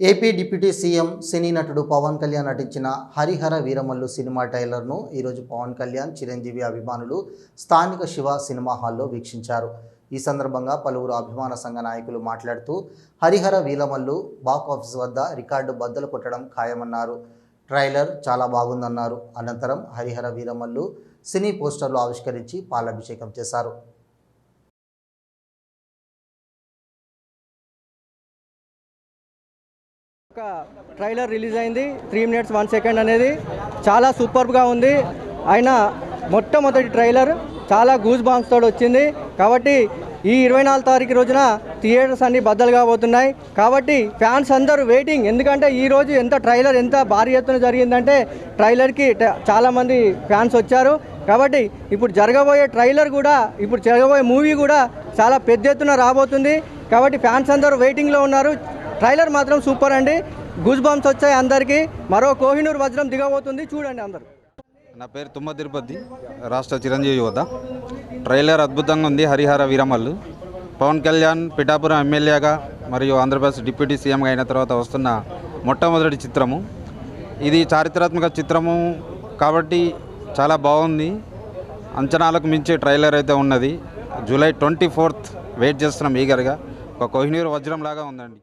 AP deputy CM సినీ నటుడు పవన్ కళ్యాణ్ నటించిన Harihara Veeramallu cinema ట్రైలర్ను ఈరోజు పవన్ కళ్యాణ్ చిరంజీవి అభిమానులు స్థానిక శివ సినిమా హాల్లో వీక్షించారు. ఈ సందర్భంగా పలువురు అభిమాన సంఘ నాయకులు మాట్లాడుతూ హరిహర వీరమల్లు బాక్ ఆఫీస్ వద్ద రికార్డు బద్దలు కొట్టడం ఖాయమన్నారు. ట్రైలర్ చాలా బాగుందన్నారు. అనంతరం హరిహర వీరమల్లు సినీ పోస్టర్లు ఆవిష్కరించి పాలాభిషేకం చేశారు. ఒక ట్రైలర్ రిలీజ్ అయింది. త్రీ మినిట్స్ వన్ సెకండ్ అనేది చాలా సూపర్గా ఉంది. ఆయన మొట్టమొదటి ట్రైలర్ చాలా గూజ్ బాంబ్స్ తోడు వచ్చింది. కాబట్టి ఈ ఇరవై నాలుగు తారీఖు రోజున థియేటర్స్ అన్ని బద్దలు కాబోతున్నాయి. కాబట్టి ఫ్యాన్స్ అందరూ వెయిటింగ్ ఎందుకంటే ఈరోజు ఎంత ట్రైలర్ ఎంత భారీ ఎత్తున జరిగిందంటే ట్రైలర్కి ట- చాలామంది ఫ్యాన్స్ వచ్చారు. కాబట్టి ఇప్పుడు జరగబోయే ట్రైలర్ కూడా ఇప్పుడు జరగబోయే మూవీ కూడా చాలా పెద్ద ఎత్తున రాబోతుంది. కాబట్టి ఫ్యాన్స్ అందరూ వెయిటింగ్లో ఉన్నారు. ట్రైలర్ మాత్రం సూపర్ అండి. గూజ్ బాంబ్స్ వచ్చాయి అందరికీ. మరో కోహినూర్ వజ్రం దిగబోతుంది. చూడండి అందరు. నా పేరు తుమ్మ తిరుపతి రాష్ట్ర చిరంజీవి యువత. ట్రైలర్ అద్భుతంగా ఉంది. హరిహర వీరమల్లు. పవన్ కళ్యాణ్ పిఠాపురం ఎమ్మెల్యేగా మరియు ఆంధ్రప్రదేశ్ డిప్యూటీ సీఎంగా అయిన తర్వాత వస్తున్న మొట్టమొదటి చిత్రము. ఇది చారిత్రాత్మక చిత్రము కాబట్టి చాలా బాగుంది. అంచనాలకు మించి ట్రైలర్ అయితే ఉన్నది. జూలై ట్వంటీ ఫోర్త్ వెయిట్ చేస్తున్నాం ఈగర్గా ఒక కోహినూరు వజ్రం లాగా ఉందండి.